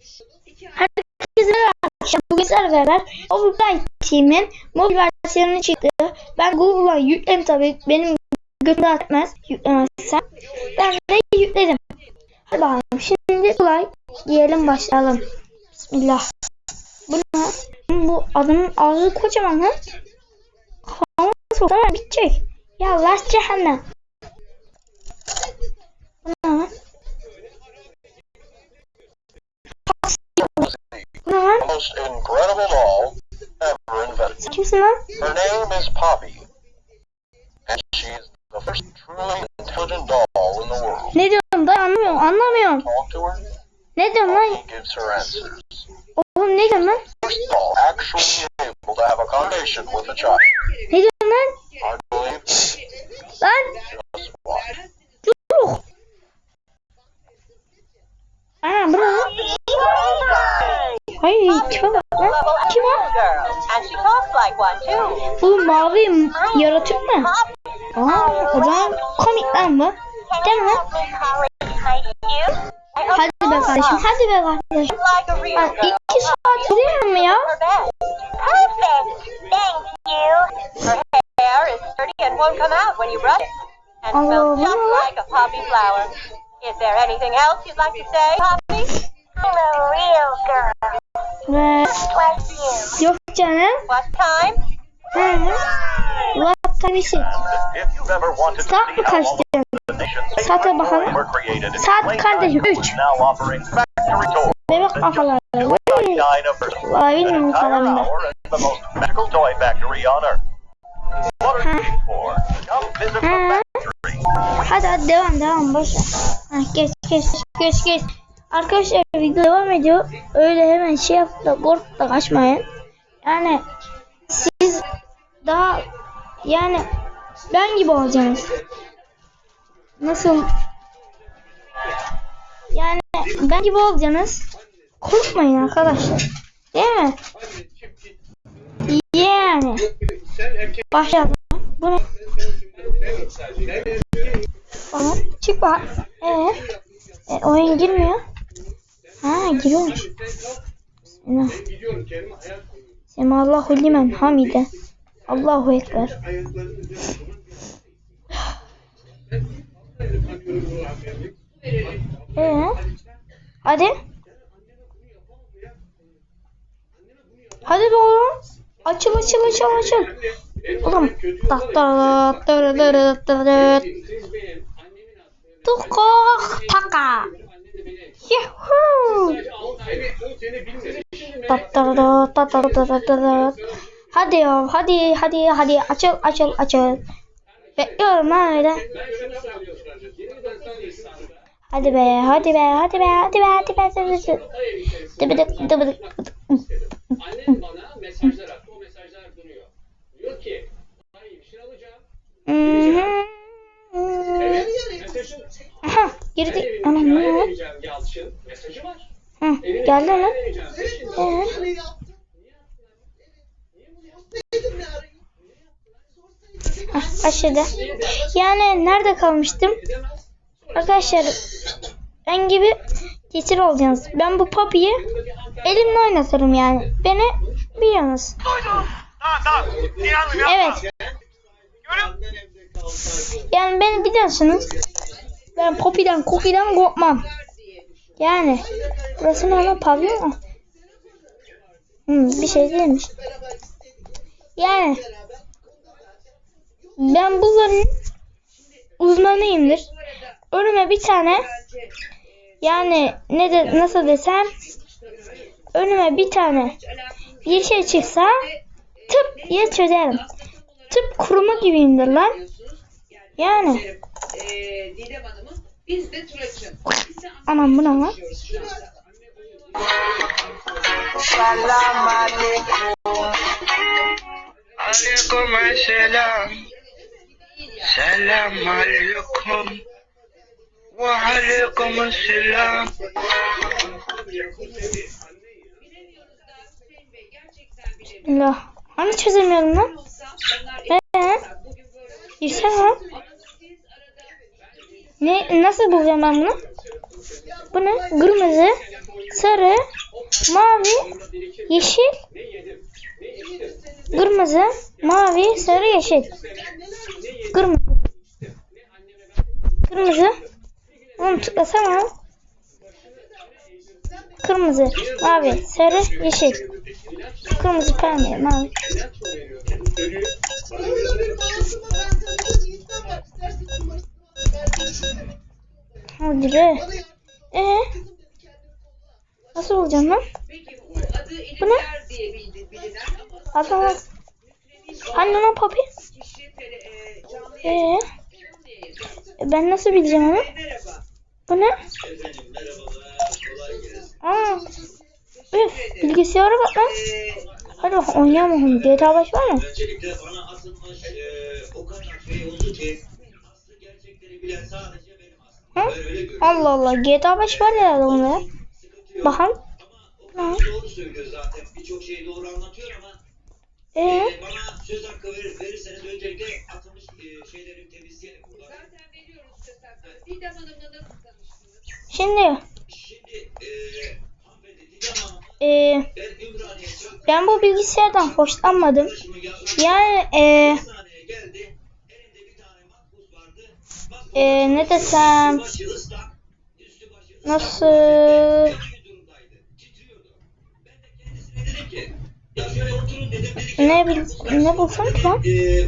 Herkese arkadaşlar. Bugün beraber Overfly Team'in mobil versiyonu çıktı. Ben Google'dan yükledim tabii. Benim götüm rahat etmez yüklemezsem. Ben de yükledim. Hadi bakalım. Şimdi kolay diyelim başlayalım. Bismillah. Bu ne? Bu adamın ağzı kocaman lan. Hava sokar bitecek. Ya las cehennem. Bu ne? Most incredible doll ever invented. Kimsin lan? Her name is Poppy, and she is the first truly intelligent doll in the world. Ne diyorsun da anlamıyorum anlamıyorum. Talk to her, Ne diyorsun lan? gives her answers. Oğlum ne diyorsun lan? First doll actually able to have a conversation with the child. Too. Bu mavi m- yaratık mı? Aa o zaman komik lan bu. Değil mi lan? Hadi be kardeşim hadi be kardeşim. Like a real Lan girl. iki saat değil mi ya? Her best. Perfect. Thank you. Her hair is sturdy and won't come out when you brush it. And Oh, smells just what? like a poppy flower. Is there anything else you'd like to say, Poppy? I'm a real canım. What time? Hı. What time is it? Saat mi kaç Saate bakalım. Saat kardeşim, Toys üç. now offering factory toys. Bebek kafaları. Vay. Bilmiyorum Hı. factory. Hadi hadi devam devam boş ver. Geç geç geç geç. Arkadaşlar video devam ediyor. Öyle hemen şey yapıp da korkup da kaçmayın. Yani siz daha yani ben gibi olacaksınız. Nasıl? Yani ben gibi olacaksınız. Korkmayın arkadaşlar. Değil mi? Yani. Başlayalım. Bu ne? Tamam. Çık bak. Ee, e, oyun girmiyor. Ha giriyormuş. Bismillah. Semallahu limen hamide. Allahu ekber. Ee, hadi. Hadi oğlum. Açıl açıl açıl açıl. Oğlum. Tukok taka. Tat. Hadi ya hadi hadi hadi açıl açıl açıl. Bekliyorum lan öyle. Hadi be hadi be hadi be hadi be hadi be hadi be. Dıbıdık dıbıdık. Annem bana mesajlar attı. O mesajlar duruyor. Diyor ki iyi bir şey alacağım. Evet. Mesajın. Aha Ben girdi. evimi Anam ne var? Hı, geldi. Peşin. Ee, hah, aşağıda. Yani nerede kalmıştım? Arkadaşlar ben gibi geçir olacaksınız. Ben bu papiyi elimle oynatırım yani. Beni biliyorsunuz. Evet. Yani beni biliyorsunuz. Ben popiden cookie'den korkmam. Yani. Burası ne lan pavyon mu? Hmm, bir şey değilmiş. Yani. Ben bunların uzmanıyımdır. Önüme bir tane yani ne de nasıl desem önüme bir tane bir şey çıksa tıp diye çözerim. Tıp kurumu gibiyimdir lan. Yani. Eee biz de de Anam bu ne lan? Salam alaikum. Alaikum selam. Selam alaikum. Ve alaikum selam. Allah. Hani çözemiyorum lan? Ee? Girsene. Ne, nasıl bulacağım ben bunu? Bu ne? Kırmızı. sarı, mavi, yeşil, kırmızı, mavi, sarı, yeşil. Kırmızı. Kırmızı. Oğlum tıklasana. Kırmızı, mavi, sarı, yeşil. Kırmızı, pembe, mavi. Hadi be. Ee? Nasıl olacağım lan? Bu ne? Adam Anne lan papi. Ee? Ben nasıl bileceğim onu? Bu ne? Aa. Üf, bilgisayara bak lan. Hadi oynayamam. GTA baş var mı? Allah Allah. GTA baş var herhalde onda. Bakalım. Ama Ee? Şimdi Şimdi ee, ben bu bilgisayardan hoşlanmadım. Yani ee, oturun dedim. Dedi ki, ne bil ne bulsam ki lan? "Ee,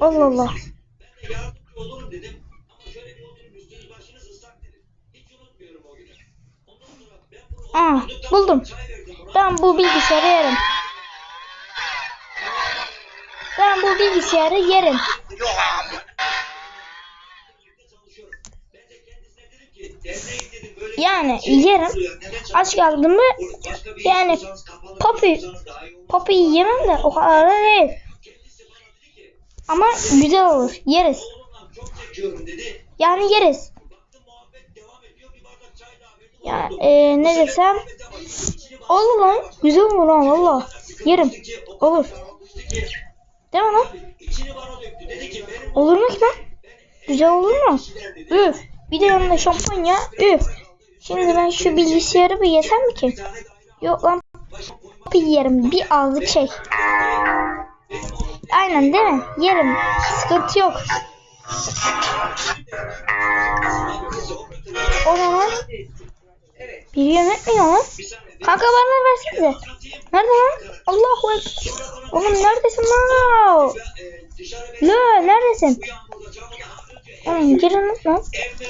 Allah Allah. musunuz?" Ben de yardımcı olurum dedim. Ama şöyle bir oturun üstünüz başınız ıslak dedim. Hiç unutmuyorum o günü. Ondan sonra ben bunu Aa, oturduktan buldum. Ben bu bilgisayarı yerim. Ben bu bilgisayarı yerim. çalışıyorum. Ben de kendisine dedim ki derneğin dedim böyle Yani yerim. Aç kaldım mı yani olmaz. Poppy yemem de o kadar da değil. Ama güzel olur. Yeriz. Yani yeriz. Baktım muhabbet devam ediyor. Bir bardak çay daha verdim. Ya oturdum. e, ne desem olur lan. Güzel olur lan valla. Yerim. Olur. Değil mi lan? Olur mu ki lan? Güzel olur mu? Üf. Bir de yanında şampanya. Üf. Şimdi ben şu bilgisayarı bir yesem mi ki? Yok lan. Bir yerim. Bir ağızlık şey. Aynen değil mi? Yerim. Sıkıntı yok. O zaman bir ya lan? Kanka bana versenize. Nerede lan? Allahu ekber. Oğlum neredesin lan? Lo neredesin? Oğlum girin lan.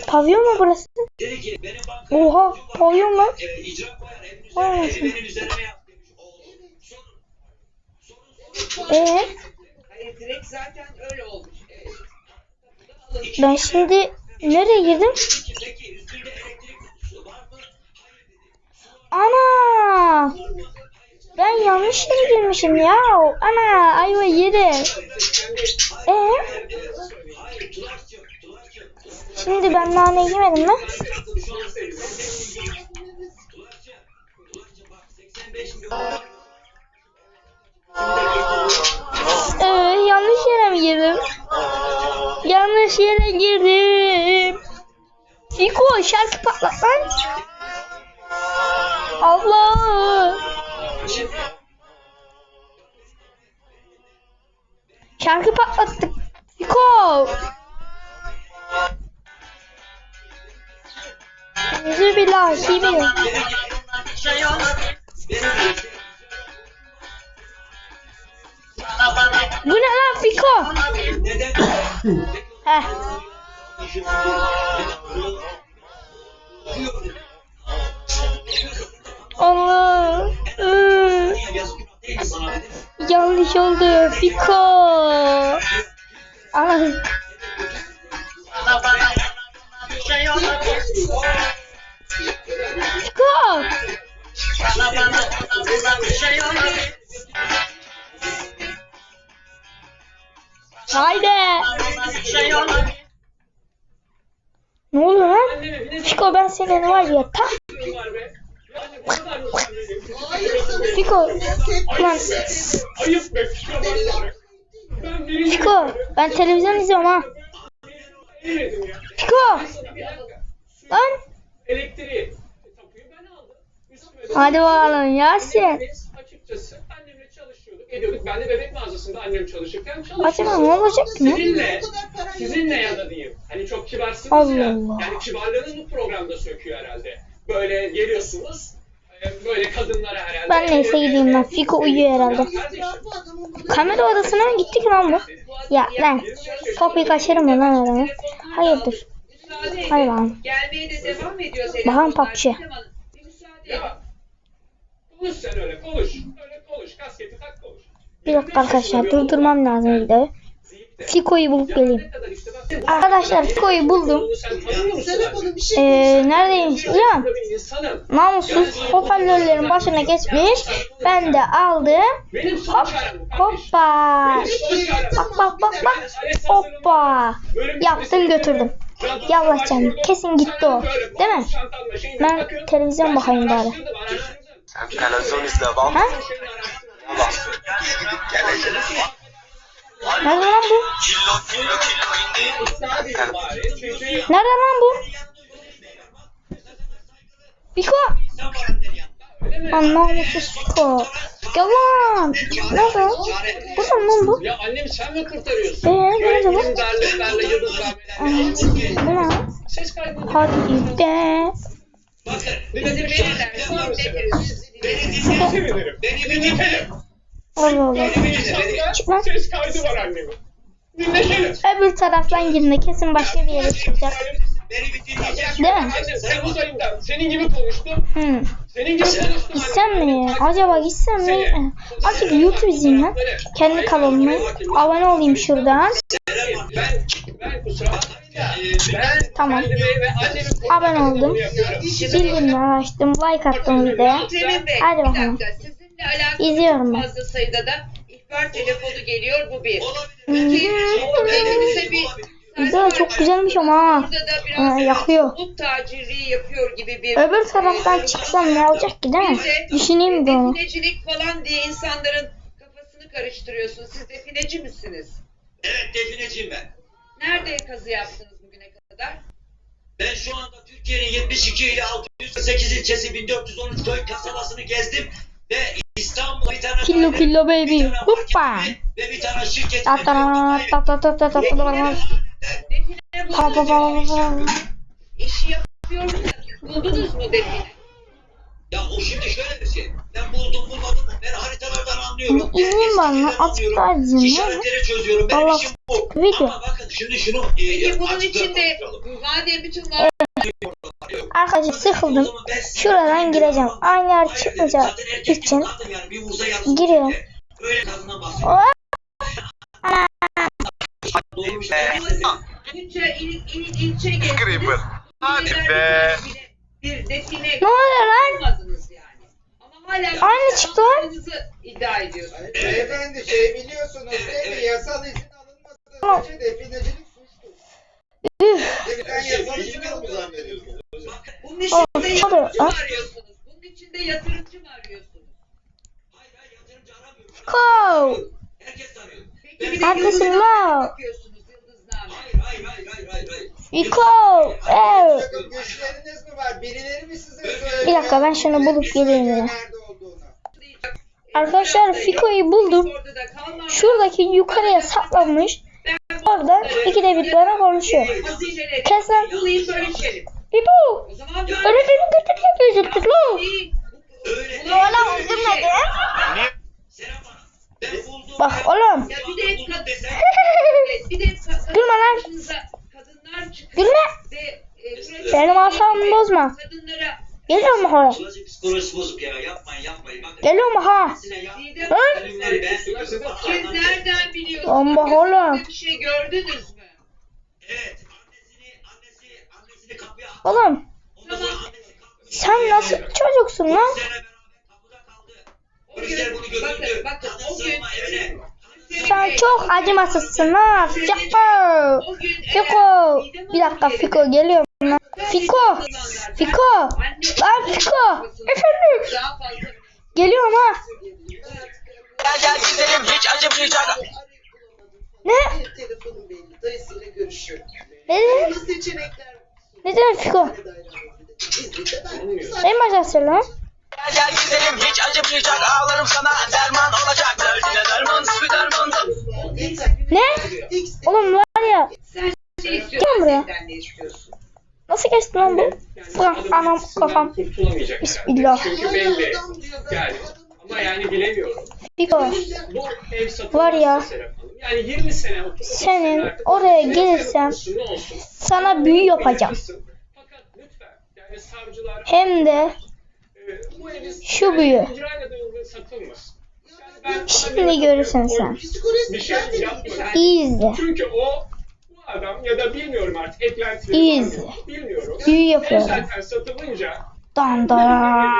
Pavyon mu burası? Oha pavyon lan. e. Ee, olmuş. Evet. ben şimdi nereye girdim? Ana! Ben yanlış yere girmişim ya. Ana ayva yedi. Ee. Tulaşçı. Şimdi ben nane yemedim mi? Tulaşçı. Tulaşçı bak 85 milyon. Ee, yanlış yere mi girdim? Yanlış yere girdim. Fiko şarkı patlat lan. Allah. Şarkı patlattık. Fiko. Billah. Bu ne lan Fiko? Heh. Allah. Iı, dedim. yanlış oldu. Fiko. Ay. Haydi. Ne oluyor lan? Fiko ben senin var ya ta sorun var be. Yani bu kadar mı utanıyorum? Fiko lan Fiko. Ben televizyon izliyorum ha. Fiko lan Elektriği. E, Tapuyu ben aldım. Hadi bakalım Yasin. Açıkçası annemle çalışıyorduk, ediyorduk. Ben de bebek mağazasında annem çalışırken çalışıyordum. Acaba ne olacak ki? Sizinle, sizinle ya da diyeyim. Hani çok kibarsınız Allah ya. Allah. Yani kibarlığınız bu programda söküyor herhalde. Böyle geliyorsunuz. e, Böyle kadınlara herhalde. Ben neyse gideyim lan. Fiko uyuyor herhalde. Kamera odasına mı gittik lan bu? Ya lan. Kapıyı kaçırır mı lan adamı? Hayırdır? Bir müsaade edin. Ya. Konuş sen öyle konuş. Öyle konuş. Kasketi tak konuş. Bir dakika arkadaşlar durdurmam lazım videoyu. Fiko'yu bulup geleyim. Arkadaşlar Fiko'yu buldum. Musun? Ee, neredeymiş? Bir insanım. Namussuz hoparlörlerin başına geçmiş. Ben de aldım. Hop hoppa. Bak bak bak bak. Hoppa. Yaptım götürdüm. Yallah canım kesin gitti o. Değil mi? Ben televizyon bakayım bari. Sen televizyon izle bak. Ha? Nerede lan bu? Nerede lan bu? Fiko. Lan namussuz Fiko. Gel lan. Nerede? Burada mı lan bu? Ya annem sen mi kurtarıyorsun? Ee, nerede bu? Yıldızlarla. Bu ne? Ses kaydı. Hadi de. Bizim verirler. Tamam bekleriz. Sevinirim. Dinletelim. Allah Allah. Çık lan. Ses kaydı var annemin. Dinletelim. Öbür taraftan girdi. Kesin başka bir yere çıkacak. Değil mi? Temmuz ayında senin gibi konuştum. Hmm. Senin gibi konuştum. Gitsem mi? Acaba gitsem mi? Azıcık YouTube izleyeyim lan. Kendi kanalıma abone olayım şuradan. Ben, ben kusura. Ben Tamam. Abone oldum. Bildirimleri açtım. Like attım Bey, Hadi bakalım. İzliyorum ben. sayıda da ihbar telefonu geliyor. Bu bir. İki, bir Video çok güzelmiş ama ha. Yakıyor. yapıyor gibi bir Öbür taraftan çıksam ne olacak ki değil mi? Düşüneyim de onu. Falan diye insanların kafasını karıştırıyorsun. Siz defineci misiniz? Evet defineciyim ben. Nerede kazı yaptınız bugüne kadar? Ben şu anda Türkiye'nin 72 ile 608 ilçesi 1413 köy kasabasını gezdim ve İstanbul'da bir tane Killo daire, killo baby. bir tane Hoppa. marketimi ve bir tane şirket Ta ta ta ta ta ta ta ta ta. Define Pa pa pa pa pa. İşi yapıyorum da buldunuz mu define? Ya o şimdi şöyle bir şey. Anlıyorum. Mı? Eskiden Açık mı? İşaretleri çözüyorum. Benim Valla işim bu. video. Ama bakın şimdi şunu e, Peki bunun açıklığa içinde madem bütün var Arkadaşlar sıkıldım. Şuradan gireceğim. Aynı yer çıkmayacağı için giriyorum. Öyle kadından bahsediyorum. Doğru bir şey. ilçe il, il, ilçe gezdiniz. Creeper. Hadi be. Bir define Ne oluyor lan? Hala Aynı çıktı lan. yaptığınızı iddia ediyorsunuz. Beyefendi şey biliyorsunuz değil mi? Yasal izin alınmadığı sürece definecilik suçtur. Sen yasal izin almadığını zannediyorsunuz. Bunun içinde çalıyor, yatırımcı mı ha? arıyorsunuz? Bunun içinde yatırımcı mı arıyorsunuz? Hayır hayır yatırımcı aramıyorum. Go. Herkes arıyor. Peki bir de yıldızname la? bakıyorsunuz Niko. Evet. Bir dakika ben şunu bulup geleyim ya. Arkadaşlar Fiko'yu buldum. Şuradaki yukarıya saklanmış. Orada ikide bir bana konuşuyor. Kesin. İbo. Öyle benim götürüyor gözüm kızım. Yola uzun ne? Bak oğlum. Ya bir de buldum kad- desem. bir de ka- Gülme lan. karşınıza kadınlar çıkıyor Gülme. ve e, Benim asabımı bozma. Kadınlara Geliyor mu hala? Psikolojik psikolojisi bozuk ya. Yapmayın yapmayın. Bakın. Geliyor mu ha? Ha? Bana Siz nereden biliyorsunuz? Bomba oğlum. Bir şey gördünüz mü? Evet. Annesini, annesi, annesini kapıya attı. Oğlum sen nasıl çocuksun lan? Sen çok acımasızsın ha Fiko. Fiko. Bir dakika Fiko geliyorum. Fiko. Fiko. Lan Fiko. Efendim. Geliyorum ha. Gel gel gidelim hiç acımayacak. Ne? Telefonum belli. Dayısıyla görüşüyor. Ne dedin? Ne dedin Fiko? En başa söyle. Gel gel gidelim hiç acımayacak ağlarım sana derman olacak derdine derman bir derman Ne? Oğlum var ya Gel istiyorsun? buraya. Senden ne istiyorsun? nasıl geçti lan bu? Yani Bırak anam kafam. Bismillah. Çünkü belli. Yani ama yani bilemiyorum. Fiko. Bu ev Var ya, Yani 20 sene 30 senin oraya gelirsem sana büyü yapacağım. Fakat lütfen yani savcılar Hem de Şu büyü. da Şimdi görürsün sen. İyi izle. Çünkü o bu adam ya da bilmiyorum artık eklentileri İyi izle. Bilmiyorum. Büyü yapıyorum. zaten satılınca Dan dan.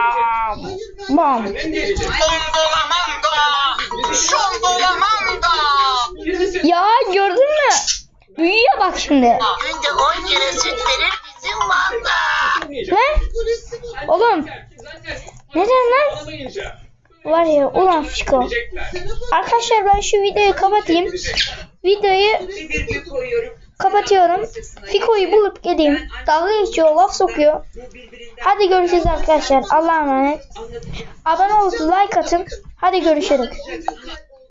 Bam. Ya gördün mü? Büyüye bak şimdi. Günde 10 kere süt verir bizim manda. Ne? Oğlum. Neden lan? Var ya ulan Fiko. Arkadaşlar ben şu videoyu kapatayım. Videoyu kapatıyorum. Fiko'yu bulup geleyim. Dalga geçiyor, laf sokuyor. Hadi görüşürüz arkadaşlar. Allah'a emanet. Abone olup like atın. Hadi görüşürüz.